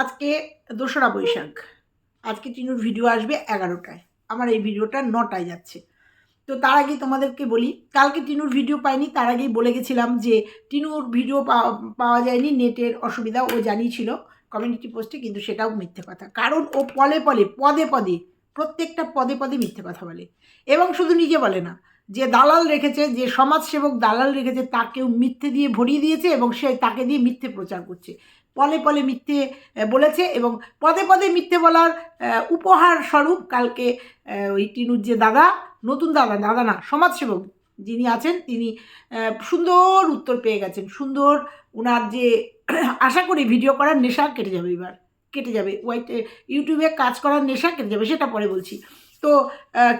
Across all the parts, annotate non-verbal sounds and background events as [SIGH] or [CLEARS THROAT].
আজকে দোসরা বৈশাখ। আজকে টিনুর ভিডিও আসবে এগারোটায়। আমার এই ভিডিওটা নটায় যাচ্ছে। তো তার আগে তোমাদেরকে বলি, কালকে টিনুর ভিডিও পাইনি, তার আগেই বলে গেছিলাম যে টিনুর ভিডিও পাওয়া যায়নি নেটের অসুবিধা ও জানিয়েছিল কমিউনিটি পোস্টে কিন্তু সেটাও মিথ্যে কথা। কারণ ও পলে পলে, পদে পদে, প্রত্যেকটা পদে পদে মিথ্যে কথা বলে। এবং শুধু নিজে বলে না, যে দালাল রেখেছে, যে সমাজসেবক দালাল রেখেছে, তাকেও মিথ্যে দিয়ে ভরিয়ে দিয়েছে এবং সে তাকে দিয়ে মিথ্যে প্রচার করছে। পলে পলে মিথ্যে বলেছে এবং পদে পদে মিথ্যে বলার উপহার স্বরূপ কালকে ওই টিনুর যে দাদা, নতুন দাদা দাদা না, সমাজসেবক যিনি আছেন, তিনি সুন্দর উত্তর পেয়ে গেছেন। সুন্দর ওনার যে, আশা করি ভিডিও করার নেশা কেটে যাবে এবার, কেটে যাবে। ওয়াইট ইউটিউবে কাজ করার নেশা কেটে যাবে, সেটা পরে বলছি। তো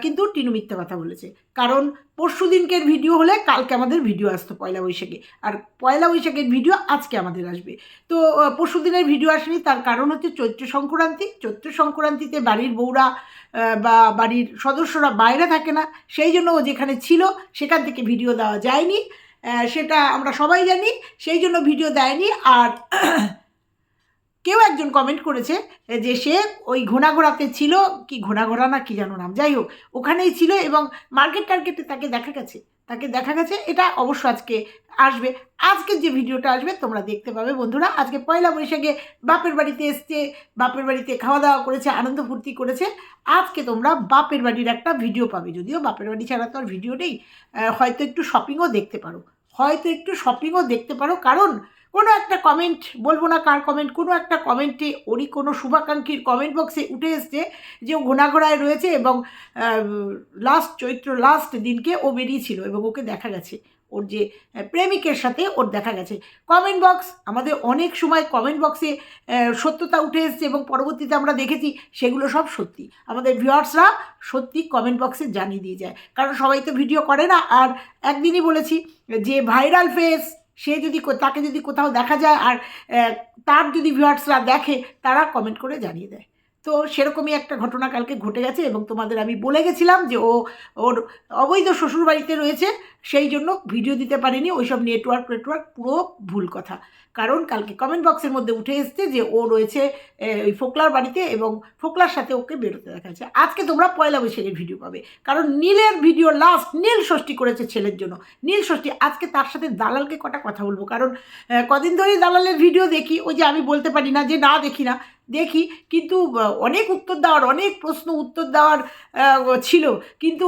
কিন্তু টিনু মিথ্যা কথা বলেছে। কারণ পরশু দিনকের ভিডিও হলে কালকে আমাদের ভিডিও আসতো পয়লা বৈশাখে। আর পয়লা বৈশাখের ভিডিও আজকে আমাদের আসবে। তো পরশু দিনের ভিডিও আসেনি, তার কারণ হচ্ছে চৈত্র সংক্রান্তি। চৈত্র সংক্রান্তিতে বাড়ির বউরা বা বাড়ির সদস্যরা বাইরে থাকে না। সেই জন্য ও যেখানে ছিল, সেখান থেকে ভিডিও দেওয়া যায়নি। সেটা আমরা সবাই জানি, সেই জন্য ভিডিও দেয়নি। আর কেউ একজন কমেন্ট করেছে যে সে ওই ঘোড়াঘোড়াতে ছিল, কি ঘোড়াঘোড়া না কি জানো নাম, যাই হোক, ওখানেই ছিল এবং মার্কেট টার্গেটে তাকে দেখা গেছে, তাকে দেখা গেছে, এটা অবশ্য আজকে আসবে, আজকের যে ভিডিওটা আসবে তোমরা দেখতে পাবে বন্ধুরা, আজকে পয়লা বৈশাখে বাপের বাড়িতে এসছে, বাপের বাড়িতে খাওয়া দাওয়া করেছে, আনন্দ ফুর্তি করেছে, আজকে তোমরা বাপের বাড়ির একটা ভিডিও পাবে, যদিও বাপের বাড়ি ছাড়া তো আর ভিডিও নেই হয়তো একটু শপিংও দেখতে পারো, হয়তো একটু শপিংও দেখতে পারো, কারণ কোনো একটা কমেন্ট বলব না কার কমেন্ট কোনো একটা কমেন্টে ওরই কোনো শুভাকাঙ্ক্ষীর কমেন্ট বক্সে উঠে এসছে যে ও ঘোড়াঘোড়ায় রয়েছে এবং লাস্ট চৈত্র লাস্ট দিনকে ও বেরিয়েছিল এবং ওকে দেখা গেছে। ওর যে প্রেমিকের সাথে ওর দেখা গেছে। কমেন্ট বক্স আমাদের অনেক সময় কমেন্ট বক্সে সত্যতা উঠে এসছে এবং পরবর্তীতে আমরা দেখেছি সেগুলো সব সত্যি। আমাদের ভিউয়ার্সরা সত্যি কমেন্ট বক্সে জানিয়ে দিয়ে যায়। কারণ সবাই তো ভিডিও করে না। আর একদিনই বলেছি যে ভাইরাল ফেস সে যদি তাকে যদি কোথাও দেখা যায় আর তার যদি ভিউয়ার্সরা দেখে, তারা কমেন্ট করে জানিয়ে দেয়। তো সেরকমই একটা ঘটনা কালকে ঘটে গেছে এবং তোমাদের আমি বলে গেছিলাম যে ও, ওর অবৈধ শ্বশুর বাড়িতে রয়েছে, সেই জন্য ভিডিও দিতে পারিনি, ওইসব নেটওয়ার্ক নেটওয়ার্ক পুরো ভুল কথা। কারণ কালকে কমেন্ট বক্সের মধ্যে উঠে এসছে যে ও রয়েছে ওই ফোকলার বাড়িতে এবং ফোকলার সাথে ওকে বেরোতে দেখা যাচ্ছে। আজকে তোমরা পয়লা বৈশাখের ভিডিও পাবে। কারণ নীলের ভিডিও লাস্ট নীল ষষ্ঠী করেছে ছেলের জন্য। নীল ষষ্ঠী, আজকে তার সাথে দালালকে কটা কথা বলব? কারণ কদিন ধরেই দালালের ভিডিও দেখি, ওই যে আমি বলতে পারি না যে না দেখি না, দেখি, কিন্তু অনেক উত্তর দেওয়ার, অনেক প্রশ্ন উত্তর দেওয়ার ছিল। কিন্তু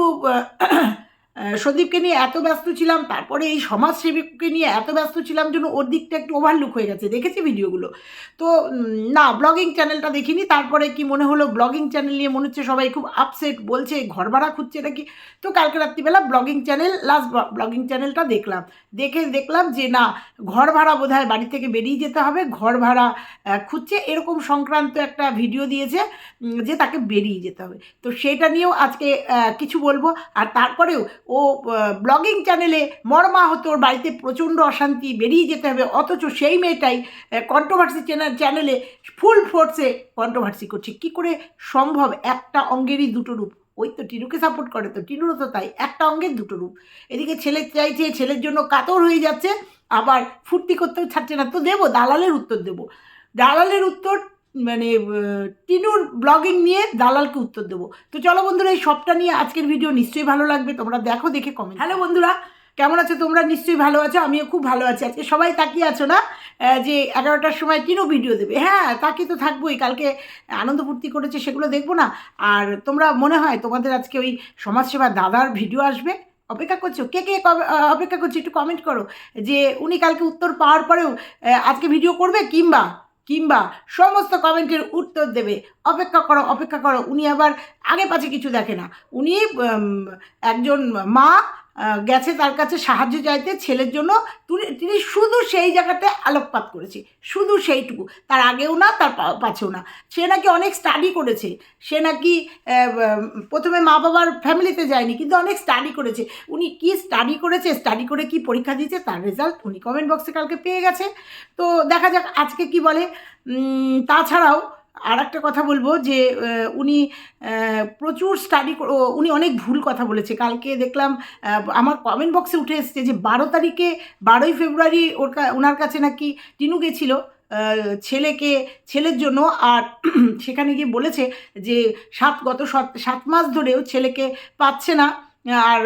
সন্দীপকে নিয়ে এত ব্যস্ত ছিলাম, তারপরে এই সমাজসেবীকে নিয়ে এত ব্যস্ত ছিলাম জন্য ওর দিকটা একটু ওভারলুক হয়ে গেছে। দেখেছি ভিডিওগুলো তো না ব্লগিং চ্যানেলটা দেখিনি, তারপরে কি মনে হলো ব্লগিং চ্যানেল নিয়ে মনে হচ্ছে সবাই খুব আপসেট বলছে ঘর ভাড়া খুঁজছে নাকি তো কালকে রাত্রিবেলা ব্লগিং চ্যানেল লাস্ট ব্লগিং চ্যানেলটা দেখলাম। দেখে দেখলাম যে, না, ঘর ভাড়া বোধ বাড়ি থেকে বেরিয়ে যেতে হবে, ঘর ভাড়া খুঁজছে, এরকম সংক্রান্ত একটা ভিডিও দিয়েছে যে তাকে বেরিয়ে যেতে হবে। তো সেটা নিয়েও আজকে কিছু বলব, আর তারপরেও ও ব্লগিং চ্যানেলে মর্মাহত, ওর বাড়িতে প্রচণ্ড অশান্তি, বেরিয়ে যেতে হবে, অথচ সেই মেয়েটাই কন্ট্রোভার্সি চ্যানেল চ্যানেলে ফুল ফোর্সে কন্ট্রোভার্সি করছে। কি করে সম্ভব? একটা অঙ্গেরই দুটো রূপ। ওই তো টিনুকে সাপোর্ট করে তো, টিনুরও তো তাই, একটা অঙ্গের দুটো রূপ। এদিকে ছেলে চাইছে, ছেলের জন্য কাতর হয়ে যাচ্ছে, আবার ফুর্তি করতেও ছাড়ছে না। তো দেবো, দালালের উত্তর দেবো। দালালের উত্তর মানে টিনুর ব্লগিং নিয়ে দালালকে উত্তর দেবো। তো চলো বন্ধুরা, এই সবটা নিয়ে আজকের ভিডিও নিশ্চয়ই ভালো লাগবে। তোমরা দেখো, দেখে কমেন্ট হ্যালো বন্ধুরা, কেমন আছো তোমরা? নিশ্চয়ই ভালো আছো। আমিও খুব ভালো আছি। আজকে সবাই তাকিয়ে আছো না? যে এগারোটার সময় টিনু ভিডিও দেবে। হ্যাঁ তাকিয়ে তো থাকবোই। কালকে আনন্দ ফুর্তি করেছে, সেগুলো দেখব না। আর তোমরা মনে হয় তোমাদের আজকে ওই সমাজসেবা দাদার ভিডিও আসবে। অপেক্ষা করছ? কে কে অপেক্ষা করছ? একটু কমেন্ট করো। যে উনি কালকে উত্তর পাওয়ার পরেও আজকে ভিডিও করবে কিংবা কিংবা সমস্ত কমেন্টের উত্তর দেবে। অপেক্ষা করো অপেক্ষা করো। উনি আবার আগে পাছে কিছু দেখে না। উনি একজন মা গেছে তার কাছে সাহায্য চাইতে, ছেলের জন্য তুনি- শুধু সেই জায়গাতে আলোকপাত করেছে, শুধু সেইটুকু, তার আগেও না, তার পাছেও না। সে নাকি অনেক স্টাডি করেছে, সে নাকি প্রথমে মা বাবার ফ্যামিলিতে যায়নি, কিন্তু অনেক স্টাডি করেছে। উনি কি স্টাডি করেছে স্টাডি করে কি পরীক্ষা দিয়েছে, তার রেজাল্ট উনি কমেন্ট বক্সে কালকে পেয়ে গেছে। তো দেখা যাক আজকে কি বলে। তাছাড়াও আর একটা কথা বলব যে উনি প্রচুর স্টাডি উনি অনেক ভুল কথা বলেছে। কালকে দেখলাম আমার কমেন্ট বক্সে উঠে এসছে যে, বারো তারিখে বারোই ফেব্রুয়ারি ওর ওনার কাছে নাকি টিনু গেছিল ছেলেকে, ছেলের জন্য। আর [CLEARS THROAT] সেখানে গিয়ে বলেছে যে, সাত গত সাত মাস ধরেও ছেলেকে পাচ্ছে না। আর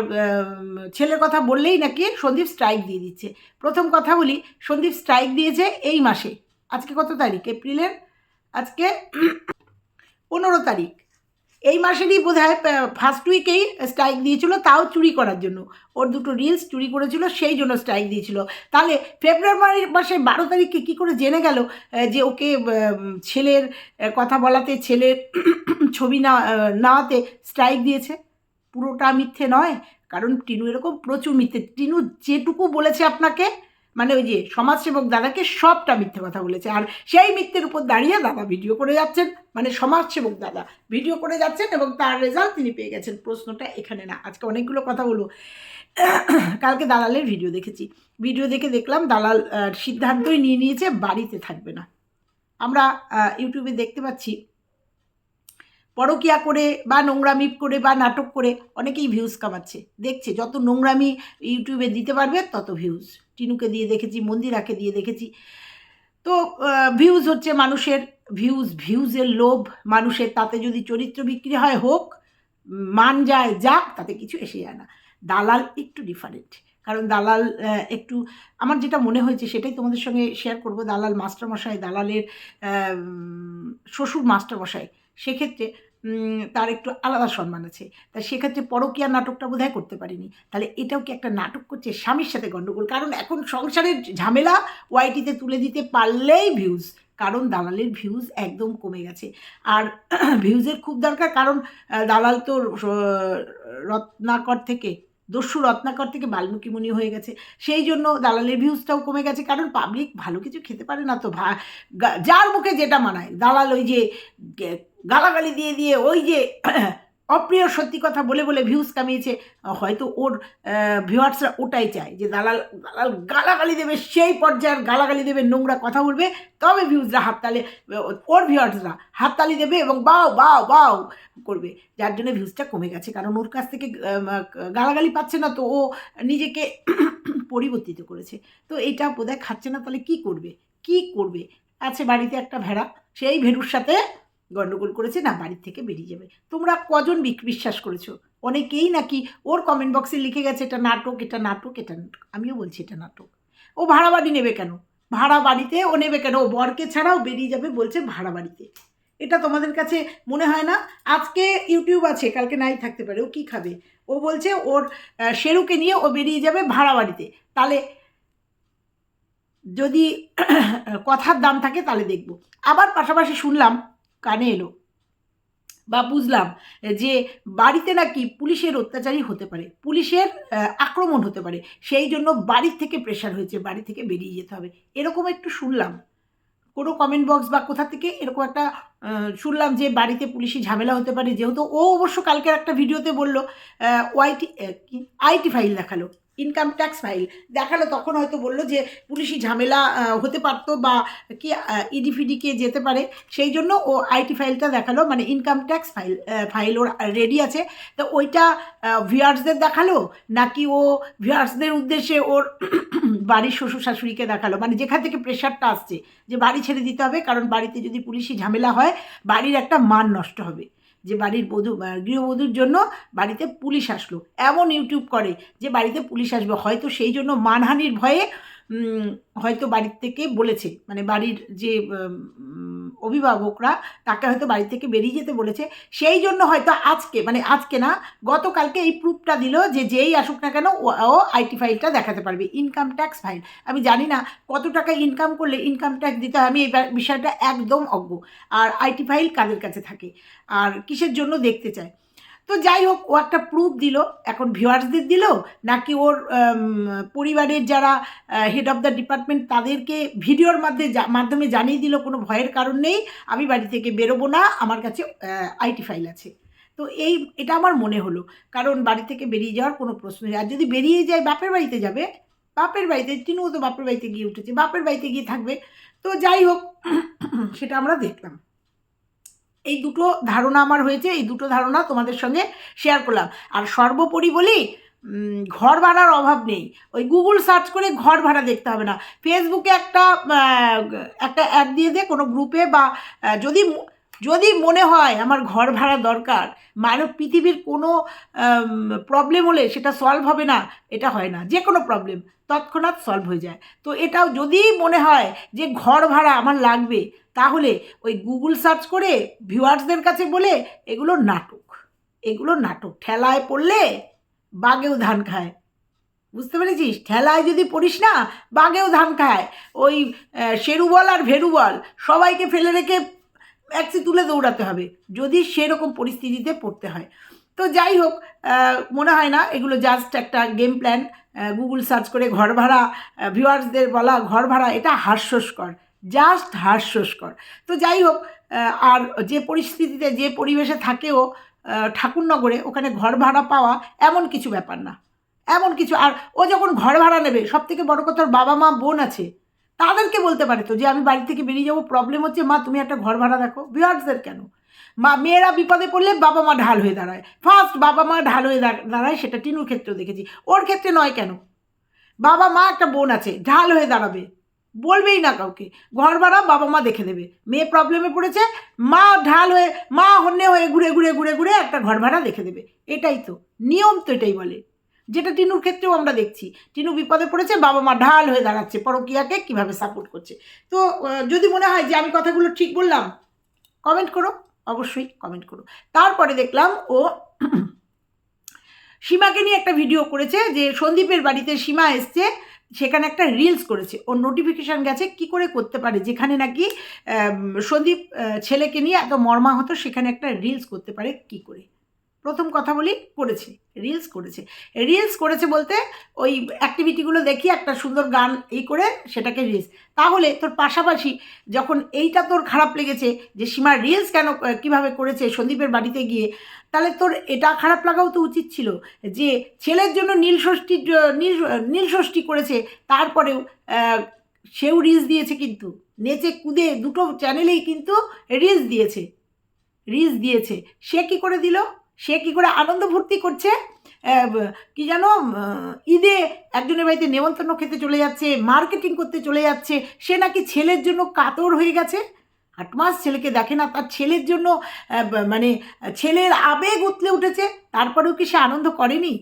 ছেলের কথা বললেই নাকি সন্দীপ স্ট্রাইক দিয়ে দিচ্ছে। প্রথম কথা বলি, সন্দীপ স্ট্রাইক দিয়েছে এই মাসে। আজকে কত তারিখ? এপ্রিলের আজকে পনেরো তারিখ। এই মাসেরই বোধ হয় ফার্স্ট উইকেই স্ট্রাইক দিয়েছিল, তাও চুরি করার জন্য। ওর দুটো রিলস চুরি করেছিল, সেই জন্য স্ট্রাইক দিয়েছিল। তাহলে ফেব্রুয়ারি মাসে বারো তারিখে কী করে জেনে গেল যে ওকে ছেলের কথা বলাতে, ছেলের [CLEARS THROAT] ছবি না নেওয়াতে স্ট্রাইক দিয়েছে? পুরোটা মিথ্যে নয়, কারণ টিনু এরকম প্রচুর মিথ্যে। টিনু যেটুকু বলেছে আপনাকে মানে ওই যে সমাজসেবক দাদাকে সবটা মিথ্যে কথা বলেছে। আর সেই মিথ্যের উপর দাঁড়িয়ে দাদা ভিডিও করে যাচ্ছেন। মানে সমাজসেবক দাদা ভিডিও করে যাচ্ছেন এবং তার রেজাল্ট তিনি পেয়ে গেছেন। প্রশ্নটা এখানে না, আজকে অনেকগুলো কথা বলব। কালকে দালালের ভিডিও দেখেছি। ভিডিও দেখে দেখলাম দালাল সিদ্ধান্তই নিয়ে নিয়েছে বাড়িতে থাকবে না। আমরা ইউটিউবে দেখতে পাচ্ছি পরকিয়া করে বা নোংরামি করে বা নাটক করে অনেকেই ভিউজ কামাচ্ছে। দেখছে, যত নোংরামি ইউটিউবে দিতে পারবে, তত ভিউজ টিনুকে দিয়ে দেখেছি, মন্দিরাকে দিয়ে দেখেছি। তো ভিউজ হচ্ছে মানুষের ভিউজ ভিউজের লোভ। মানুষের তাতে যদি চরিত্র বিক্রি হয়, হোক, মান যায়, যাক, তাতে কিছু এসে যায় না। দালাল একটু ডিফারেন্ট কারণ দালাল একটু, আমার যেটা মনে হয়েছে সেটাই তোমাদের সঙ্গে শেয়ার করব। দালাল মাস্টারমশাই, দালালের শ্বশুর মাস্টারমশাই। সেক্ষেত্রে তার একটু আলাদা সম্মান আছে। তা সেক্ষেত্রে পরকীয়া নাটকটা বোধহয় করতে পারিনি। তাহলে এটাও কি একটা নাটক করছে স্বামীর সাথে গণ্ডগোল কারণ এখন সংসারের ঝামেলা ওয়াইটিতে তুলে দিতে পারলেই ভিউজ কারণ দালালের ভিউজ একদম কমে গেছে। আর [CLEARS THROAT] ভিউজের খুব দরকার, কারণ দালাল তো রত্নাকর থেকে, দস্যু রত্নাকর থেকে বাল্মীকিমণি হয়ে গেছে। সেই জন্য দালালের ভিউজটাও কমে গেছে, কারণ পাবলিক ভালো কিছু খেতে পারে না তো, ভা যার মুখে যেটা মানায়। দালাল ওই যে গালাগালি দিয়ে দিয়ে ওই যে অপ্রিয় সত্যি কথা বলে বলে ভিউজ কামিয়েছে, হয়তো ওর ভিউয়ার্সরা ওটাই চায় যে দালাল দালাল গালাগালি দেবে, সেই পর্যায়ের গালাগালি দেবে, নোংরা কথা বলবে, তবে ভিউজরা হাততালি, ওর ভিউয়ার্সরা হাততালি দেবে এবং বাও বাও বাও করবে। যার জন্য ভিউজটা কমে গেছে, কারণ ওর কাছ থেকে গালাগালি পাচ্ছে না, তো ও নিজেকে পরিবর্তিত করেছে। তো এটা বোধহয় খাচ্ছে না, তাহলে কি করবে? কি করবে? আছে বাড়িতে একটা ভেড়া, সেই ভেড়ুর সাথে গন্ডগোল করেছে, না বাড়ির থেকে বেরিয়ে যাবে। তোমরা কজন বিশ্বাস করেছ? অনেকেই নাকি ওর কমেন্ট বক্সে লিখে গেছে, এটা নাটক এটা নাটক এটা নাটক। আমিও বলছি, এটা নাটক। ও ভাড়া বাড়ি নেবে কেন? ভাড়া বাড়িতে ও নেবে কেন? ও বরকে ছাড়াও বেরিয়ে যাবে বলছে ভাড়া বাড়িতে। এটা তোমাদের কাছে মনে হয় না? আজকে ইউটিউব আছে, কালকে নাই থাকতে পারে, ও কী খাবে? ও বলছে ওর শেরুকে নিয়ে ও বেরিয়ে যাবে ভাড়া বাড়িতে। তাহলে যদি [CLEARS THROAT] কথার দাম থাকে তাহলে দেখব। আবার পাশাপাশি শুনলাম কানে এলো। বা বুঝলাম যে বাড়িতে নাকি পুলিশের অত্যাচারই হতে পারে, পুলিশের আক্রমণ হতে পারে, সেই জন্য বাড়ির থেকে প্রেশার হয়েছে, বাড়ি থেকে বেরিয়ে যেতে হবে। এরকম একটু শুনলাম। কোনো কমেন্ট বক্স বা কোথা থেকে এরকম একটা শুনলাম যে বাড়িতে পুলিশি ঝামেলা হতে পারে, যেহেতু ও অবশ্য কালকের একটা ভিডিওতে বলল ওয়াইটি আইটি ফাইল দেখাল। ইনকাম ট্যাক্স ফাইল দেখাল তখন হয়তো বলল যে পুলিশি ঝামেলা হতে পারতো বা কি ইডিফিডিকে যেতে পারে। সেই জন্য ও আইটি ফাইলটা দেখাল মানে ইনকাম ট্যাক্স ফাইল ফাইল ওর রেডি আছে। তো ওইটা ভিউয়ার্সদের দেখাল, নাকি ও ভিউয়ার্সদের উদ্দেশ্যে ওর [COUGHS] বাড়ির শ্বশুর শাশুড়িকে দেখাল? মানে যেখান থেকে প্রেশারটা আসছে, যে বাড়ি ছেড়ে দিতে হবে, কারণ বাড়িতে যদি পুলিশি ঝামেলা হয়, বাড়ির একটা মান নষ্ট হবে। যে বাড়ির বধূ গৃহবধূর জন্য বাড়িতে পুলিশ আসলো। এমন ইউটিউব করে যে বাড়িতে পুলিশ আসবে। হয়তো সেই জন্য মানহানির ভয়ে হয়তো বাড়ির থেকে বলেছে মানে বাড়ির যে অভিভাবকরা, তাকে হয়তো বাড়ি থেকে বেরিয়ে যেতে বলেছে। সেই জন্য হয়তো আজকে মানে আজকে না, গতকালকে এই প্রুফটা দিল যে যেই আসুক না কেন, ও- আইটি ফাইলটা দেখাতে পারবে ইনকাম ট্যাক্স ফাইল আমি জানি না কত টাকা ইনকাম করলে ইনকাম ট্যাক্স দিতে হয়, আমি এই বিষয়টা একদম অজ্ঞ। আর আইটি ফাইল কাদের কাছে থাকে? আর কিসের জন্য দেখতে চায়? তো যাই হোক, ও একটা প্রুফ দিল। এখন ভিউয়ার্সদের দিল? নাকি ওর পরিবারের যারা হেড অফ দ্য ডিপার্টমেন্ট তাদেরকে ভিডিওর মাধ্যমে মাধ্যমে জানিয়ে দিল? কোনো ভয়ের কারণ নেই। আমি বাড়ি থেকে বেরোবো না। আমার কাছে আইটি ফাইল আছে। তো এই, এটা আমার মনে হলো। কারণ বাড়ি থেকে বেরিয়ে যাওয়ার কোনো প্রশ্ন নেই। আর যদি বেরিয়ে যায়, বাপের বাড়িতে যাবে? বাপের বাড়িতে তিনিও তো বাপের বাড়িতে গিয়ে উঠেছে। বাপের বাড়িতে গিয়ে থাকবে। তো যাই হোক, [CLEARS THROAT] সেটা আমরা দেখলাম। এই দুটো ধারণা আমার হয়েছে, এই দুটো ধারণা তোমাদের সঙ্গে শেয়ার করলাম। আর সর্বোপরি বলি ঘর ভাড়ার অভাব নেই। ওই গুগল সার্চ করে ঘর ভাড়া দেখতে হবে না। ফেসবুকে একটা একটা অ্যাড দিয়ে দে, কোনো গ্রুপে বা যদি যদি মনে হয় আমার ঘর ভাড়া দরকার, মানব পৃথিবীর কোনো প্রবলেম হলে সেটা সলভ হবে না, এটা হয় না। যে কোনো প্রবলেম তৎক্ষণাৎ সলভ হয়ে যায়। তো এটাও যদি মনে হয় যে ঘর ভাড়া আমার লাগবে তাহলে ওই গুগল সার্চ করে ভিউয়ার্সদের কাছে বলে এগুলো নাটক। এগুলো নাটক। ঠেলায় পড়লে বাঘেও ধান খায়। বুঝতে পেরেছিস? ঠেলায় যদি পড়িস না, বাঘেও ধান খায়। ওই শেরু বল আর ভেরু বল সবাইকে ফেলে রেখে একসি তুলে দৌড়াতে হবে, যদি সেরকম পরিস্থিতিতে পড়তে হয়। তো যাই হোক মনে হয় না, এগুলো জাস্ট একটা গেম প্ল্যান গুগল সার্চ করে ঘর ভাড়া ভিউয়ার্সদের বলা ঘর ভাড়া, এটা হাস্যস্কর। জাস্ট হাস্যস্কর তো যাই হোক আর যে পরিস্থিতিতে, যে পরিবেশে থাকেও ঠাকুরনগরে ওখানে ঘর ভাড়া পাওয়া এমন কিছু ব্যাপার না। এমন কিছু, আর ও যখন ঘর ভাড়া নেবে সব থেকে বড় কথা বাবা মা, বোন আছে, তাদেরকে বলতে পারে তো যে, আমি বাড়ি থেকে বেরিয়ে যাব প্রবলেম হচ্ছে, মা, তুমি একটা ঘর ভাড়া দেখো। ভিউয়ার্সদের কেন? মা, মেয়েরা বিপদে পড়লে বাবা মা ঢাল হয়ে দাঁড়ায়। ফার্স্ট বাবা মা ঢাল হয়ে দাঁড়ায়, সেটা টিনুর ক্ষেত্রেও দেখেছি। ওর ক্ষেত্রে নয় কেন? বাবা মা একটা বোন আছে, ঢাল হয়ে দাঁড়াবে। বলবেই না কাউকে। ঘর ভাড়া বাবা মা দেখে দেবে মেয়ে প্রবলেমে পড়েছে, মা ঢাল হয়ে, মা হন্যে হয়ে ঘুরে ঘুরে ঘুরে ঘুরে একটা ঘর ভাড়া দেখে দেবে। এটাই তো। নিয়ম তো এটাই বলে। যেটা টিনুর ক্ষেত্রেও আমরা দেখছি। টিনু বিপদে পড়েছে, বাবা মা ঢাল হয়ে দাঁড়াচ্ছে, পরকিয়াকে কীভাবে সাপোর্ট করছে। তো যদি মনে হয় যে আমি কথাগুলো ঠিক বললাম কমেন্ট করো। অবশ্যই কমেন্ট করো। তারপরে দেখলাম ও সীমাকে নিয়ে একটা ভিডিও করেছে যে সন্দীপের বাড়িতে সীমা এসছে। সেখানে একটা রিলস করেছে। ওর নোটিফিকেশান গেছে, কি করে করতে পারে? যেখানে নাকি সন্দীপ ছেলেকে নিয়ে এত মর্মাহত, সেখানে একটা রিলস করতে পারে, কি করে? প্রথম কথা বলি, করেছে রিলস করেছে। রিলস করেছে বলতে ওই অ্যাক্টিভিটিগুলো দেখি, একটা সুন্দর গান এই করে সেটাকে রিলস তাহলে তোর পাশাপাশি যখন এইটা তোর খারাপ লেগেছে যে সীমা রিলস কেন কীভাবে করেছে সন্দীপের বাড়িতে গিয়ে, তাহলে তোর এটা খারাপ লাগাও তো উচিত ছিল যে ছেলের জন্য নীল ষষ্ঠী নীল নীল ষষ্ঠী করেছে, তারপরেও সেও রিলস দিয়েছে কিন্তু। নেচে কুদে দুটো চ্যানেলেই কিন্তু রিলস দিয়েছে। রিলস দিয়েছে। সে কি করে দিল? সে কি করে আনন্দ ভর্তি করছে? কি জানো? ঈদে একজনের বাড়িতে নেমন্তন্ন খেতে চলে যাচ্ছে, মার্কেটিং করতে চলে যাচ্ছে, সে নাকি ছেলের জন্য কাতর হয়ে গেছে? আট মাস ছেলেকে দেখে না, তার ছেলের জন্য মানে ছেলের আবেগ উতলে উঠেছে, তারপরেও কি সে আনন্দ করেনি?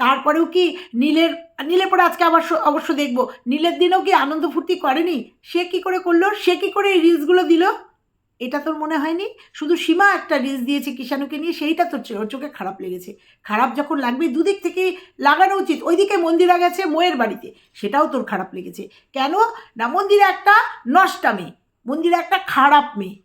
তারপরেও কি নীলের নীলের পরে আজকে আবার অবশ্য দেখব, নীলের দিনেও কি আনন্দ ফুর্তি করেনি? সে কি করে করল? সে কি করে রিলসগুলো দিল? এটা তোর মনে হয়নি? শুধু সীমা একটা রিলস দিয়েছে কিষাণুকে নিয়ে, সেইটা তোর চোখে খারাপ লেগেছে। খারাপ যখন লাগবে, দুদিক থেকেই লাগানো উচিত। ওইদিকে মন্দিরা গেছে মোয়ের বাড়িতে, সেটাও তোর খারাপ লেগেছে। কেন? না, মন্দিরা একটা নষ্টা মেয়ে মন্দিরা একটা খারাপ মেয়ে।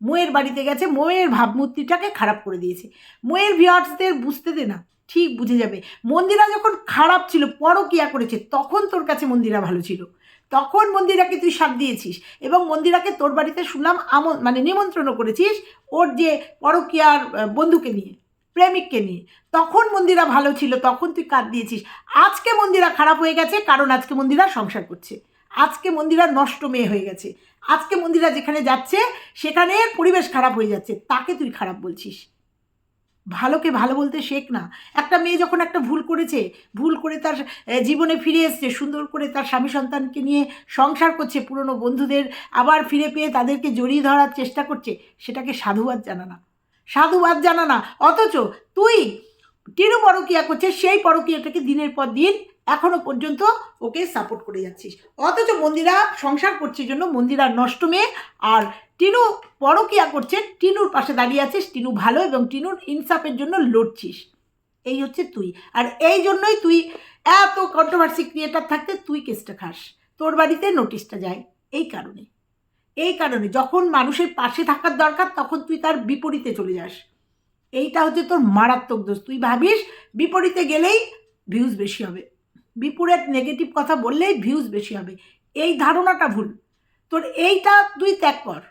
মোয়ের বাড়িতে গেছে, মোয়ের ভাবমূর্তিটাকে খারাপ করে দিয়েছে। মোয়ের ভিউয়ার্সদের বুঝতে দে না, ঠিক বুঝে যাবে। মন্দিরা যখন খারাপ ছিল, পরকিয়া করেছে, তখন তোর কাছে মন্দিরা ভালো ছিল। তখন মন্দিরাকে তুই সাথ দিয়েছিস এবং মন্দিরাকে তোর বাড়িতে শুনলাম আমন মানে নিমন্ত্রণও করেছিস ওর যে পরকিয়ার বন্ধুকে নিয়ে, প্রেমিককে নিয়ে। তখন মন্দিরা ভালো ছিল, তখন তুই কাঁদ দিয়েছিস। আজকে মন্দিরা খারাপ হয়ে গেছে, কারণ আজকে মন্দিরা সংসার করছে। আজকে মন্দিরা নষ্ট মেয়ে হয়ে গেছে। আজকে মন্দিরা যেখানে যাচ্ছে সেখানে পরিবেশ খারাপ হয়ে যাচ্ছে, তাকে তুই খারাপ বলছিস। ভালোকে ভালো বলতে শেখ না। একটা মেয়ে যখন একটা ভুল করেছে, ভুল করে তার জীবনে ফিরে এসছে, সুন্দর করে তার স্বামী সন্তানকে নিয়ে সংসার করছে, পুরনো বন্ধুদের আবার ফিরে পেয়ে তাদেরকে জড়িয়ে ধরার চেষ্টা করছে, সেটাকে সাধুবাদ জানা না। সাধুবাদ জানা না। অথচ তুই টিনু পরকিয়া করছে সেই পরকিয়াটাকে দিনের পর দিন এখনও পর্যন্ত ওকে সাপোর্ট করে যাচ্ছিস। অথচ মন্দিরা সংসার করছে জন্য মন্দিরা নষ্ট মেয়ে আর টিনু পরকিয়া করছে, টিনুর পাশে দাঁড়িয়ে আছিস, টিনু ভালো এবং টিনুর ইনসাফের জন্য লড়ছিস। এই হচ্ছে তুই। আর এই জন্যই তুই এত কন্ট্রোভার্সি ক্রিয়েটার থাকতে তুই কেসটা খাস। তোর বাড়িতে নোটিশটা যায় এই কারণে। এই কারণে যখন মানুষের পাশে থাকার দরকার, তখন তুই তার বিপরীতে চলে যাস। এইটা হচ্ছে তোর মারাত্মক দোষ। তুই ভাবিস বিপরীতে গেলেই ভিউজ বেশি হবে। বিপরীত নেগেটিভ কথা বললেই ভিউজ বেশি হবে। এই ধারণাটা ভুল। তোর এইটা তুই ত্যাগ কর।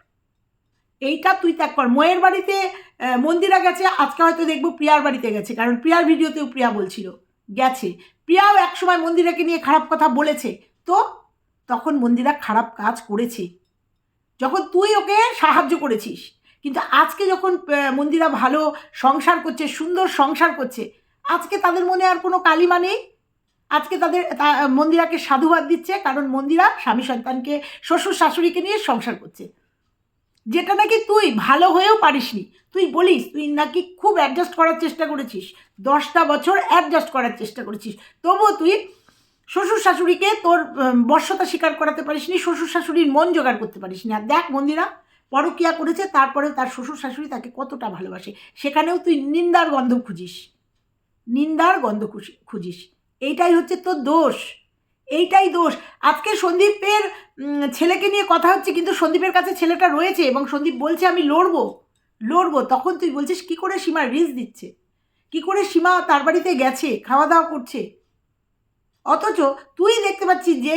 এইটা তুই ত্যাগ কর। মোয়ের বাড়িতে মন্দিরা গেছে, আজকে হয়তো দেখব প্রিয়ার বাড়িতে গেছে, কারণ প্রিয়ার ভিডিওতেও প্রিয়া বলছিল, গেছে। প্রিয়াও একসময় মন্দিরাকে নিয়ে খারাপ কথা বলেছে, তো তখন মন্দিরা খারাপ কাজ করেছে। যখন তুই ওকে সাহায্য করেছিস, কিন্তু আজকে যখন মন্দিরা ভালো সংসার করছে, সুন্দর সংসার করছে, আজকে তাদের মনে আর কোনো কালিমা নেই। আজকে তাদের মন্দিরাকে সাধুবাদ দিচ্ছে, কারণ মন্দিরা স্বামী সন্তানকে, শ্বশুর শাশুড়িকে নিয়ে সংসার করছে। যেটা নাকি তুই ভালো হয়েও পারিসনি। তুই বলিস, তুই নাকি খুব অ্যাডজাস্ট করার চেষ্টা করেছিস। দশটা বছর অ্যাডজাস্ট করার চেষ্টা করেছিস। তবুও তুই শ্বশুর শাশুড়িকে তোর বশ্যতা স্বীকার করাতে পারিসনি, শ্বশুর শাশুড়ির মন জোগাড় করতে পারিসনি। আর দেখ মন্দিরা পরকিয়া করেছে, তারপরেও তার শ্বশুর শাশুড়ি তাকে কতটা ভালোবাসে, সেখানেও তুই নিন্দার গন্ধ খুঁজিস। নিন্দার গন্ধ খুঁজিস। এইটাই হচ্ছে তোর দোষ। এইটাই দোষ। আজকে সন্দীপের ছেলেকে নিয়ে কথা হচ্ছে, কিন্তু সন্দীপের কাছে ছেলেটা রয়েছে এবং সন্দীপ বলছে, আমি লড়বো লড়বো। তখন তুই বলছিস, কি করে সীমা রিস্ক দিচ্ছে? কি করে সীমা তার বাড়িতে গেছে, খাওয়া দাওয়া করছে? অথচ তুই দেখতে পাচ্ছিস যে,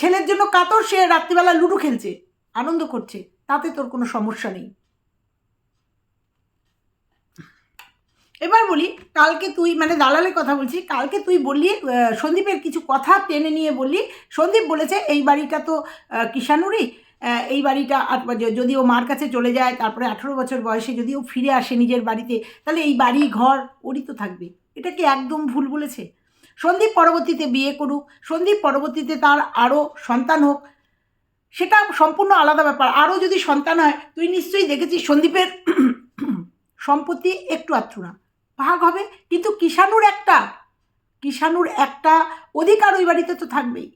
ছেলের জন্য কাতর সে রাত্রিবেলা লুডো খেলছে, আনন্দ করছে। তাতে তোর কোনো সমস্যা নেই। এবার বলি, কালকে তুই মানে দালালের কথা বলছি, কালকে তুই বললি সন্দীপের কিছু কথা টেনে নিয়ে বললি। সন্দীপ বলেছে, এই বাড়িটা তো কিষানুরই এই বাড়িটা যদি ও মার কাছে চলে যায়, তারপরে আঠেরো বছর বয়সে যদি ও ফিরে আসে নিজের বাড়িতে, তাহলে এই বাড়ি, ঘর ওরই তো থাকবে। এটা কি একদম ভুল বলেছে? সন্দীপ পরবর্তীতে বিয়ে করুক, সন্দীপ পরবর্তীতে তার আরও সন্তান হোক, সেটা সম্পূর্ণ আলাদা ব্যাপার। আরও যদি সন্তান হয়, তুই নিশ্চয়ই দেখেছিস সন্দীপের [CLEARS THROAT] সম্পত্তি একটু না ভাগ হবে, কিন্তু কিষাণুর একটা কিষাণুর একটা অধিকার ওই বাড়িতে তো থাকবেই।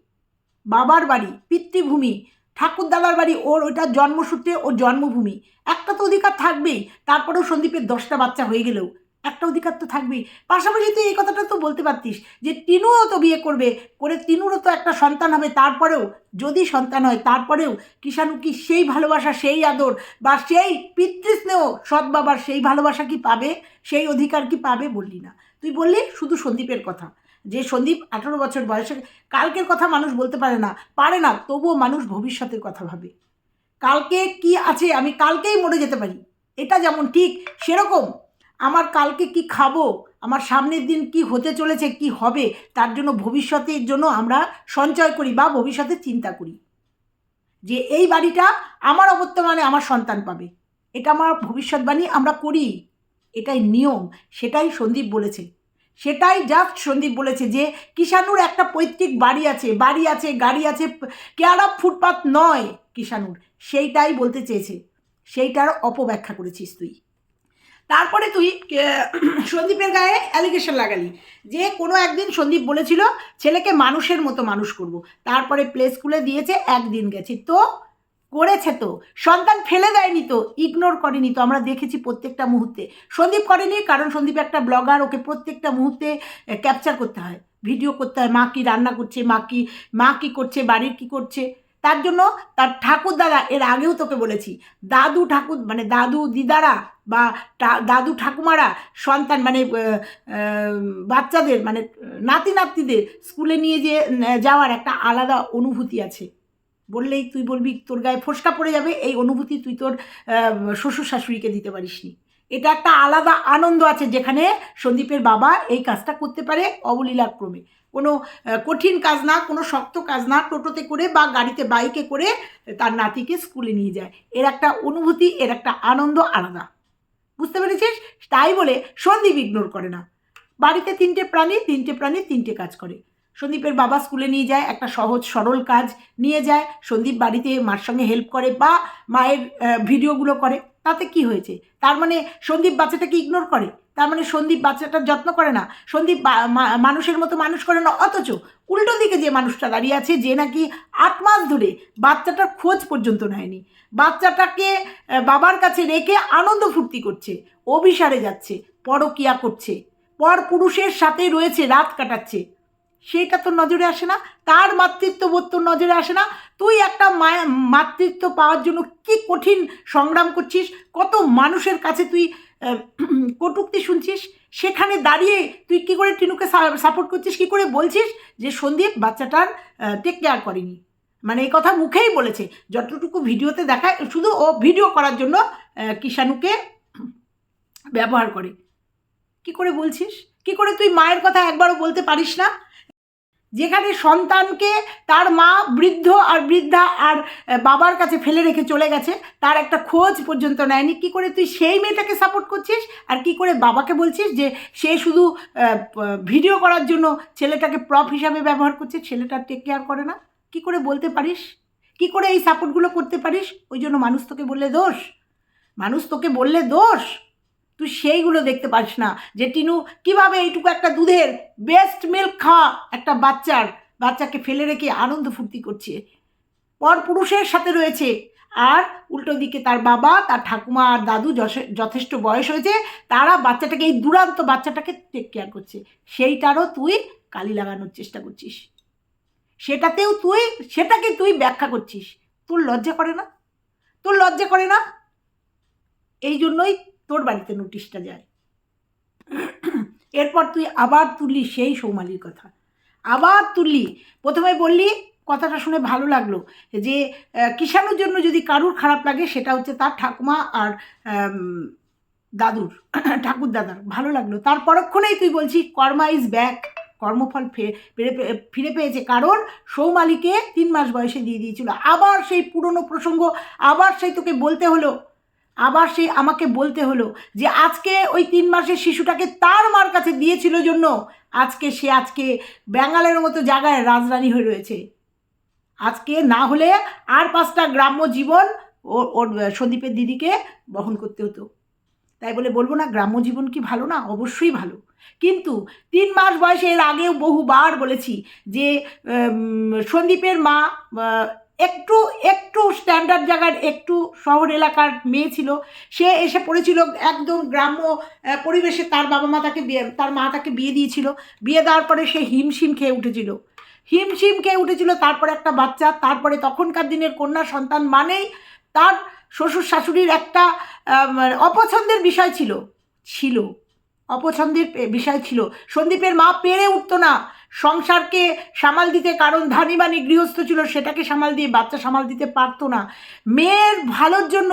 বাবার বাড়ি, পিতৃভূমি, ঠাকুরদাদার বাড়ি, ওর ওইটা জন্মসূত্রে ওর জন্মভূমি। একটা তো অধিকার থাকবেই, তারপরেও সন্দীপের দশটা বাচ্চা হয়ে গেলেও। একটা অধিকার তো থাকবেই। পাশাপাশি তুই এই কথাটা তো বলতে পারতিস যে টিনুও তো বিয়ে করবে, করে টিনুরও তো একটা সন্তান হবে, তারপরেও যদি সন্তান হয়, তারপরেও কিষাণু কি সেই ভালোবাসা, সেই আদর বা সেই পিতৃস্নেহ সৎ বাবার সেই ভালোবাসা কি পাবে, সেই অধিকার কি পাবে বললি না। তুই বললি শুধু সন্দীপের কথা, যে সন্দীপ আঠারো বছর বয়সে, কালকের কথা মানুষ বলতে পারে না পারে না, তবুও মানুষ ভবিষ্যতের কথা ভাবে। কালকে কি আছে, আমি কালকেই মরে যেতে পারি, এটা যেমন ঠিক, সেরকম আমার কালকে কি খাব? আমার সামনের দিন কি হতে চলেছে? কি হবে? তার জন্য ভবিষ্যতের জন্য আমরা সঞ্চয় করি বা ভবিষ্যতে চিন্তা করি। যে এই বাড়িটা আমার অবর্তমানে আমার সন্তান পাবে। এটা আমার ভবিষ্যৎবাণী আমরা করি। এটাই নিয়ম। সেটাই সন্দীপ বলেছে। সেটাই জাস্ট সন্দীপ বলেছে যে কিষানুর একটা পৈতৃক বাড়ি আছে বাড়ি আছে, গাড়ি আছে কেয়ার অফ ফুটপাথ নয় কিষানুর সেইটাই বলতে চেয়েছে। সেইটার অপব্যাখ্যা করেছিস তুই। তারপরে তুই সন্দীপের গায়ে অ্যালিগেশন লাগালি। যে কোনো একদিন সন্দীপ বলেছিল, ছেলেকে মানুষের মতো মানুষ করব। তারপরে প্লে স্কুলে দিয়েছে, একদিন গেছি। তো করেছে তো। সন্তান ফেলে দেয়নি তো ইগনোর করেনি তো। আমরা দেখেছি প্রত্যেকটা মুহূর্তে। সন্দীপ করেনি, কারণ সন্দীপ একটা ব্লগার ওকে প্রত্যেকটা মুহূর্তে ক্যাপচার করতে হয়। ভিডিও করতে হয়, মা কি রান্না করছে, মা কি, মা কী করছে, বাড়ির কি করছে। তার জন্য তার ঠাকুর দাদা, এর আগেও তোকে বলেছি, দাদু ঠাকুর মানে দাদু দিদারা বা দাদু ঠাকুমারা সন্তান মানে বাচ্চাদের মানে নাতি নাতনিদের স্কুলে নিয়ে যে যাওয়ার একটা আলাদা অনুভূতি আছে। বললেই তুই বলবি, তোর গায়ে ফোসকা পড়ে যাবে, এই অনুভূতি তুই তোর শ্বশুর শাশুড়িকে দিতে পারিসনি। এটা একটা আলাদা আনন্দ আছে যেখানে সন্দীপের বাবা এই কাজটা করতে পারে অবলীলাক্রমে। কোনো কঠিন কাজ না, কোনো শক্ত কাজ না টোটোতে করে বা গাড়িতে বাইকে করে তার নাতিকে স্কুলে নিয়ে যায়। এর একটা অনুভূতি, এর একটা আনন্দ আলাদা। বুঝতে পেরেছিস? তাই বলে সন্দীপ ইগনোর করে না। বাড়িতে তিনটে প্রাণী তিনটে প্রাণী তিনটে কাজ করে। সন্দীপের বাবা স্কুলে নিয়ে যায়, একটা সহজ, সরল কাজ নিয়ে যায়। সন্দীপ বাড়িতে মার সঙ্গে হেল্প করে বা মায়ের ভিডিওগুলো করে। তাতে কি হয়েছে? তার মানে সন্দীপ বাচ্চাটাকে ইগনোর করে। তার মানে সন্দীপ বাচ্চাটার যত্ন করে না। সন্দীপ মানুষের মতো মানুষ করে না, অথচ উল্টো দিকে যে মানুষটা দাঁড়িয়ে আছে, যে নাকি আট মাস ধরে বাচ্চাটার খোঁজ পর্যন্ত নেয়নি। বাচ্চাটাকে বাবার কাছে রেখে আনন্দ ফুর্তি করছে, অভিসারে যাচ্ছে, পরকিয়া করছে, পর পুরুষের সাথে রয়েছে, রাত কাটাচ্ছে। সেটা তো নজরে আসে না, তার মাতৃত্ব বোধ তোর নজরে আসে না। তুই একটা মায়া, মাতৃত্ব পাওয়ার জন্য কি কঠিন সংগ্রাম করছিস? কত মানুষের কাছে তুই [CLEARS THROAT] কটূক্তি শুনছিস? সেখানে দাঁড়িয়ে তুই কি করে টিনুকে সাপোর্ট করছিস? কি করে বলছিস যে সন্দীপ বাচ্চাটার টেক কেয়ার করেনি? মানে এই কথা মুখেই বলেছে। যতটুকু ভিডিওতে দেখায় শুধু ও ভিডিও করার জন্য কিষাণুকে ব্যবহার করে। কি করে বলছিস? কি করে তুই মায়ের কথা একবারও বলতে পারিস না? যেখানে সন্তানকে তার মা বৃদ্ধ আর বৃদ্ধা আর বাবার কাছে ফেলে রেখে চলে গেছে, তার একটা খোঁজ পর্যন্ত নেয়নি। কি করে তুই সেই মেয়েটাকে সাপোর্ট করছিস? আর কি করে বাবাকে বলছিস যে সে শুধু ভিডিও করার জন্য ছেলেটাকে প্রপ হিসাবে ব্যবহার করছে, ছেলেটা টেক কেয়ার করে না? কি করে বলতে পারিস? কি করে এই সাপোর্টগুলো করতে পারিস? ওই জন্য মানুষ তোকে বললে দোষ। মানুষ তোকে বললে দোষ। তুই সেইগুলো দেখতে পারিস না। যে টিনু কীভাবে এইটুকু একটা দুধের বেস্ট মিল্ক খাওয়া একটা বাচ্চার, বাচ্চাকে ফেলে রেখে আনন্দ ফুর্তি করছে। পর পুরুষের সাথে রয়েছে। আর উল্টো দিকে তার বাবা, তার ঠাকুমা আর দাদু যথেষ্ট বয়স হয়েছে, তারা বাচ্চাটাকে, এই দুরান্ত বাচ্চাটাকে টেক কেয়ার করছে। সেইটারও তুই কালি লাগানোর চেষ্টা করছিস। সেটাতেও তুই, সেটাকে তুই ব্যাখ্যা করছিস। তোর লজ্জা করে না? তোর লজ্জা করে না? এই জন্যই তোর বাড়িতে নোটিশটা যায়। এরপর তুই আবার তুললি সেই সৌমালির কথা। আবার তুললি, প্রথমে বললি, কথাটা শুনে ভালো লাগল যে কিষাণুর জন্য যদি কারুর খারাপ লাগে, সেটা হচ্ছে তার ঠাকুমা আর দাদুর [COUGHS] ঠাকুর দাদার ভালো লাগল। তার পরক্ষণেই তুই বলছিস কর্মা ইজ ব্যাক কর্মফল ফিরে ফিরে পেয়েছে। কারণ সৌমালিকে তিন মাস বয়সে দিয়ে দিয়েছিল। আবার সেই পুরনো প্রসঙ্গ, আবার সেই তোকে বলতে হলো আবার সেই আমাকে বলতে হলো যে আজকে ওই তিন মাসের শিশুটাকে তার মার কাছে দিয়েছিল জন্য আজকে সে আজকে ব্যাঙ্গালের মতো জায়গায় রাজরানী হয়ে রয়েছে। আজকে না হলে আর পাঁচটা গ্রাম্য জীবন ওর ওর সন্দীপের দিদিকে বহন করতে হতো। তাই বলে বলব না, গ্রাম্য জীবন কি ভালো না? অবশ্যই ভালো। কিন্তু তিন মাস বয়সে এর আগেও বহুবার বলেছি যে সন্দীপের মা একটু একটু স্ট্যান্ডার্ড জায়গার, একটু শহর এলাকার মেয়ে ছিল। সে এসে পড়েছিল একদম গ্রাম্য পরিবেশে তার বাবা মা তাকে বিয়ে, তার মা তাকে বিয়ে দিয়েছিল। বিয়ে দেওয়ার পরে সে হিমশিম খেয়ে উঠেছিল। হিমশিম খেয়ে উঠেছিল তারপরে একটা বাচ্চা, তারপরে তখনকার দিনের কন্যা সন্তান মানেই তার শ্বশুর শাশুড়ির একটা অপছন্দের বিষয় ছিল ছিল। অপছন্দের বিষয় ছিল। সন্দীপের মা পেরে উঠতো না। সংসারকে সামাল দিতে, কারণ ধানিবানি গৃহস্থ ছিল, সেটাকে সামাল দিয়ে বাচ্চা সামাল দিতে পারতো না। মেয়ের ভালোর জন্য,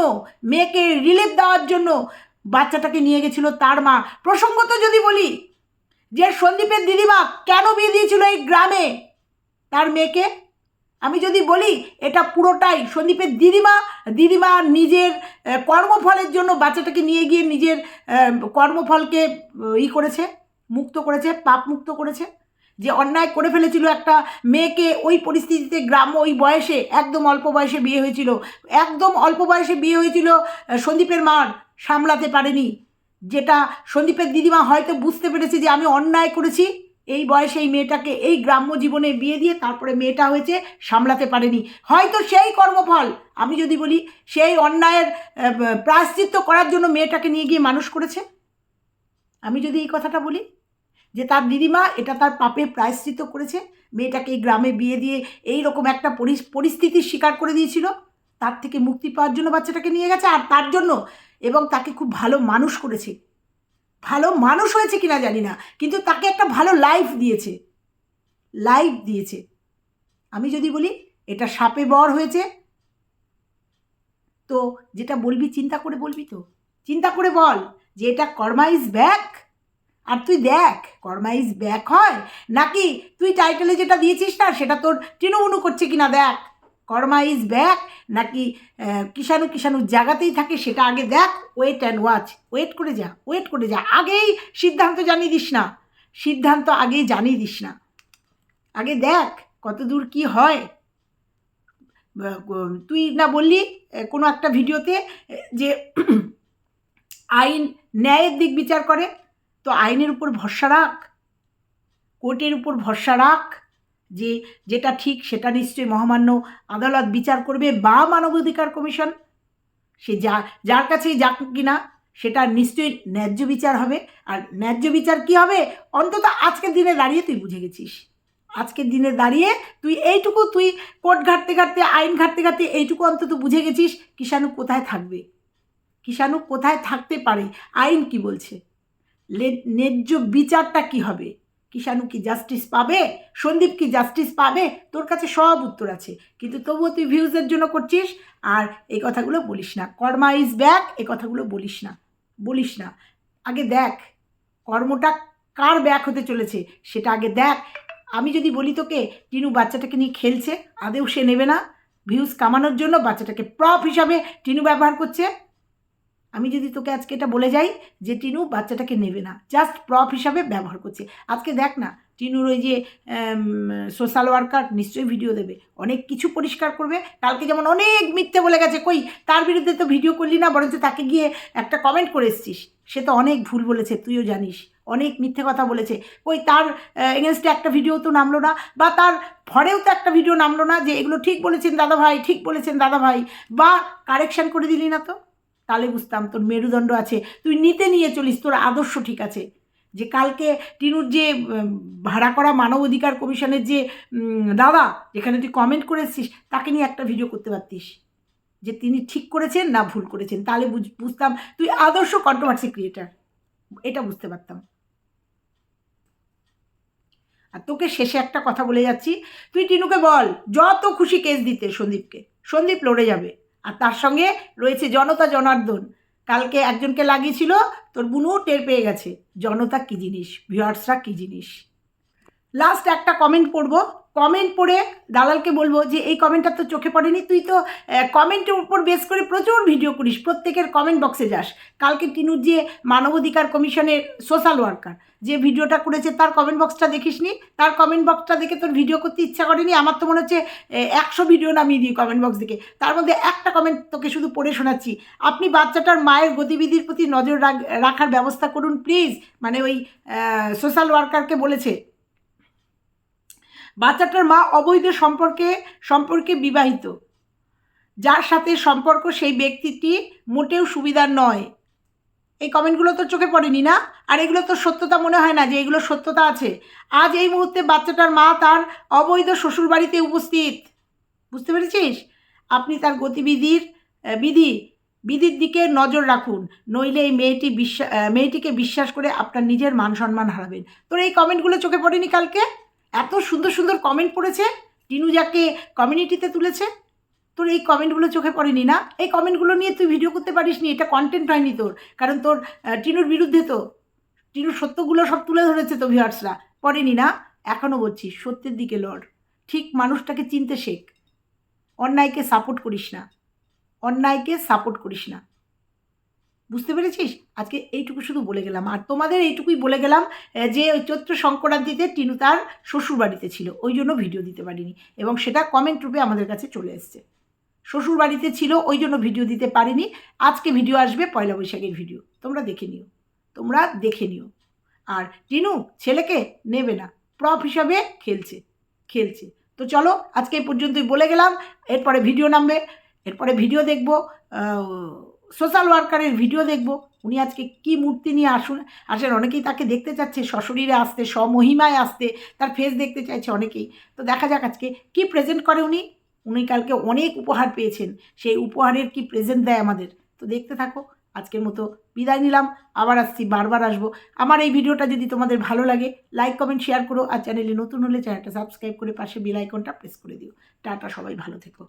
মেয়েকে রিলিফ দেওয়ার জন্য বাচ্চাটাকে নিয়ে গেছিল তার মা। প্রসঙ্গত যদি বলি, যে সন্দীপের দিদিমা কেন বিয়ে দিয়েছিল এই গ্রামে? তার মেয়েকে? আমি যদি বলি, এটা পুরোটাই সন্দীপের দিদিমা দিদিমা নিজের কর্মফলের জন্য বাচ্চাটাকে নিয়ে গিয়ে নিজের কর্মফলকে, ই করেছে, মুক্ত করেছে পাপ মুক্ত করেছে। যে অন্যায় করে ফেলেছিল একটা মেয়েকে ওই পরিস্থিতিতে গ্রাম্য ওই বয়সে, একদম অল্প বয়সে বিয়ে হয়েছিল। একদম অল্প বয়সে বিয়ে হয়েছিল সন্দীপের মার সামলাতে পারেনি। যেটা সন্দীপের দিদিমা হয়তো বুঝতে পেরেছে যে আমি অন্যায় করেছি, এই বয়সে এই মেয়েটাকে এই গ্রাম্য জীবনে বিয়ে দিয়ে তারপরে মেয়েটা হয়েছে, সামলাতে পারেনি। হয়তো সেই কর্মফল, আমি যদি বলি, সেই অন্যায়ের প্রায়শ্চিত্ত করার জন্য মেয়েটাকে নিয়ে গিয়ে মানুষ করেছে। আমি যদি এই কথাটা বলি যে তার দিদিমা এটা তার পাপে প্রায়শ্চিত করেছে, মেয়েটাকে এই গ্রামে বিয়ে দিয়ে এই রকম একটা পরিস- পরিস্থিতির শিকার করে দিয়েছিল। তার থেকে মুক্তি পাওয়ার জন্য বাচ্চাটাকে নিয়ে গেছে আর তার জন্য এবং তাকে খুব ভালো মানুষ করেছে। ভালো মানুষ হয়েছে কিনা জানি না, কিন্তু তাকে একটা ভালো লাইফ দিয়েছে। লাইফ দিয়েছে। আমি যদি বলি, এটা সাপে বর হয়েছে। তো যেটা বলবি চিন্তা করে বলবি তো? চিন্তা করে বল যে এটা কর্মা ইজ ব্যাক আর তুই দেখ, কর্মা ইজ ব্যাক হয়? নাকি তুই টাইটেলে যেটা দিয়েছিস না, সেটা তোর টিনুমুনু করছে কিনা দেখ। কর্মা ইজ ব্যাক, নাকি কিষাণু কিষাণুর জায়গাতেই থাকে, সেটা আগে দেখ। ওয়েট অ্যান্ড ওয়াচ ওয়েট করে যা ওয়েট করে যা। আগেই সিদ্ধান্ত জানিয়ে দিস না। সিদ্ধান্ত আগেই জানিয়ে দিস না। আগে দেখ কত দূর কী হয়। তুই না বললি কোনো একটা ভিডিওতে যে আইন ন্যায়ের দিক বিচার করে তো আইনের উপর ভরসা রাখ। কোর্টের উপর ভরসা রাখ যে যেটা ঠিক, সেটা নিশ্চয়ই মহামান্য আদালত বিচার করবে বা মানবাধিকার কমিশন। সে যা, যার কাছেই যাক কিনা, সেটা নিশ্চয়ই ন্যায্য বিচার হবে। আর ন্যায্য বিচার কি হবে? অন্তত আজকের দিনে দাঁড়িয়ে তুই বুঝে গেছিস। আজকের দিনে দাঁড়িয়ে তুই এইটুকু, তুই কোর্ট ঘাটতে ঘাটতে, আইন ঘাটতে ঘাটতে এইটুকু অন্তত বুঝে গেছিস কিষাণু কোথায় থাকবে। কিষাণু কোথায় থাকতে পারে? আইন কি বলছে? ন্যায্য বিচারটা কি হবে? কিষাণু কি জাস্টিস পাবে? সন্দীপ কি জাস্টিস পাবে? তোর কাছে সব উত্তর আছে। কিন্তু তবুও তুই ভিউজের জন্য করছিস। আর এই কথাগুলো বলিস না। কর্মা ইজ ব্যাক এই কথাগুলো বলিস না। বলিস না। আগে দেখ, কর্মটা কার ব্যাক হতে চলেছে সেটা আগে দেখ। আমি যদি বলি তোকে, টিনু বাচ্চাটাকে নিয়ে খেলছে, আদেও সে নেবে না। ভিউজ কামানোর জন্য বাচ্চাটাকে প্রপ হিসাবে টিনু ব্যবহার করছে। আমি যদি তোকে আজকে এটা বলে যাই যে টিনু বাচ্চাটাকে নেবে না জাস্ট প্রপ হিসাবে ব্যবহার করছে। আজকে দেখ না, টিনুর ওই যে সোশ্যাল ওয়ার্কার নিশ্চয়ই ভিডিও দেবে। অনেক কিছু পরিষ্কার করবে। কালকে যেমন অনেক মিথ্যে বলে গেছে, কই, তার বিরুদ্ধে তো ভিডিও করলি না, বরঞ্চ তাকে গিয়ে একটা কমেন্ট করে এসছিস। সে তো অনেক ভুল বলেছে, তুইও জানিস। অনেক মিথ্যে কথা বলেছে। কই, তার এগেনস্টে একটা ভিডিও তো নামলো না, বা তার ফরেও তো একটা ভিডিও নামলো না যে এগুলো ঠিক বলেছেন দাদা ভাই ঠিক বলেছেন দাদা ভাই বা কারেকশান করে দিলি না তো? তাহলে বুঝতাম, তোর মেরুদণ্ড আছে। তুই নিতে নিয়ে চলিস, তোর আদর্শ ঠিক আছে। যে কালকে টিনুর যে ভাড়া করা মানব অধিকার কমিশনের যে দাদা, যেখানে তুই কমেন্ট করেছিস তাকে নিয়ে একটা ভিডিও করতে পারতিস। যে তিনি ঠিক করেছেন না ভুল করেছেন, তাহলে বুঝ- বুঝতাম তুই আদর্শ কন্ট্রোভার্সি ক্রিয়েটার এটা বুঝতে পারতাম। আর তোকে শেষে একটা কথা বলে যাচ্ছি। তুই টিনুকে বল, যত খুশি কেস দিতে সন্দীপকে, সন্দীপ লড়ে যাবে। আর তার সঙ্গে রয়েছে জনতা জনার্দন। কালকে একজনকে লাগিয়েছিল, তোর বুনুও টের পেয়ে গেছে। জনতা কী জিনিস? ভিউয়ার্সরা কী জিনিস? লাস্ট একটা কমেন্ট পড়ব। কমেন্ট পড়ে দালালকে বলব যে, এই কমেন্টটা তো চোখে পড়েনি। তুই তো কমেন্টের উপর বেস করে প্রচুর ভিডিও করিস। প্রত্যেকের কমেন্ট বক্সে যাস। কালকে টিনুর যে মানবাধিকার কমিশনের সোশ্যাল ওয়ার্কার যে ভিডিওটা করেছে, তার কমেন্ট বক্সটা দেখিসনি? তার কমেন্ট বক্সটা দেখে তোর ভিডিও করতে ইচ্ছা করেনি? আমার তো মনে হচ্ছে একশো ভিডিও নামিয়ে দিই কমেন্ট বক্স দেখে। তার মধ্যে একটা কমেন্ট তোকে শুধু পড়ে শোনাচ্ছি। আপনি বাচ্চাটার মায়ের গতিবিধির প্রতি নজর রাখ- রাখার ব্যবস্থা করুন প্লিজ মানে ওই সোশ্যাল ওয়ার্কারকে বলেছে। বাচ্চাটার মা অবৈধ সম্পর্কে সম্পর্কে বিবাহিত। যার সাথে সম্পর্ক সেই ব্যক্তিটি মোটেও সুবিধার নয়। এই কমেন্টগুলো তো চোখে পড়েনি না? আর এগুলো তো সত্যতা মনে হয় না যে এগুলো সত্যতা আছে? আজ এই মুহূর্তে বাচ্চাটার মা তার অবৈধ শ্বশুরবাড়িতে উপস্থিত। বুঝতে পেরেছিস? আপনি তার গতিবিধির বিধি, বিধির দিকে নজর রাখুন। নইলে এই মেয়েটি বিশ্বাস মেয়েটিকে বিশ্বাস করে আপনার নিজের মান সম্মান হারাবেন। তোর এই কমেন্টগুলো চোখে পড়েনি কালকে? এত সুন্দর সুন্দর কমেন্ট পড়েছে। টিনু যাকে কমিউনিটিতে তুলেছে, তোর এই কমেন্টগুলো চোখে পড়েনি না? এই কমেন্টগুলো নিয়ে তুই ভিডিও করতে পারিস নি এটা কন্টেন্ট হয়নি তোর। কারণ তোর টিনুর বিরুদ্ধে তো। টিনুর সত্যগুলো সব তুলে ধরেছে তো ভিউয়ার্সরা পড়েনি না? এখনও বলছি, সত্যের দিকে লড়। ঠিক মানুষটাকে চিনতে শেখ। অন্যায়কে সাপোর্ট করিস না। অন্যায়কে সাপোর্ট করিস না। বুঝতে পেরেছিস? আজকে এইটুকু শুধু বলে গেলাম। আর তোমাদের এইটুকুই বলে গেলাম যে ওই চৈত্র সংক্রান্তিতে টিনু তার শ্বশুরবাড়িতে ছিল। ওই জন্য ভিডিও দিতে পারিনি এবং সেটা কমেন্ট রূপে আমাদের কাছে চলে এসছে। শ্বশুর বাড়িতে ছিল, ওই জন্য ভিডিও দিতে পারিনি। আজকে ভিডিও আসবে পয়লা বৈশাখের ভিডিও। তোমরা দেখে নিও। তোমরা দেখে নিও। আর টিনু ছেলেকে নেবে না। প্রপ হিসাবে খেলছে খেলছে। তো চলো, আজকে এই পর্যন্তই বলে গেলাম। এরপরে ভিডিও নামবে। এরপরে ভিডিও দেখব। সোশ্যাল ওয়ার্কারের ভিডিও দেখব। উনি আজকে কি মূর্তি নিয়ে আসুন, আসেন। অনেকেই তাকে দেখতে চাচ্ছে, সশরীরে আসতে, স্বমহিমায় আসতে, তার ফেস দেখতে চাইছে অনেকেই। তো দেখা যাক আজকে কি প্রেজেন্ট করে উনি। উনি কালকে অনেক উপহার পেয়েছেন। সেই উপহারের কি প্রেজেন্ট দেয় আমাদের? তো দেখতে থাকো, আজকের মতো বিদায় নিলাম। আবার আসছি, বারবার আসব। আমার এই ভিডিওটা যদি তোমাদের ভালো লাগে লাইক কমেন্ট শেয়ার করো। আর চ্যানেলে নতুন হলে চ্যানেলটা সাবস্ক্রাইব করে পাশে বেল আইকনটা প্রেস করে দিও। টাটা, সবাই ভালো থেকো।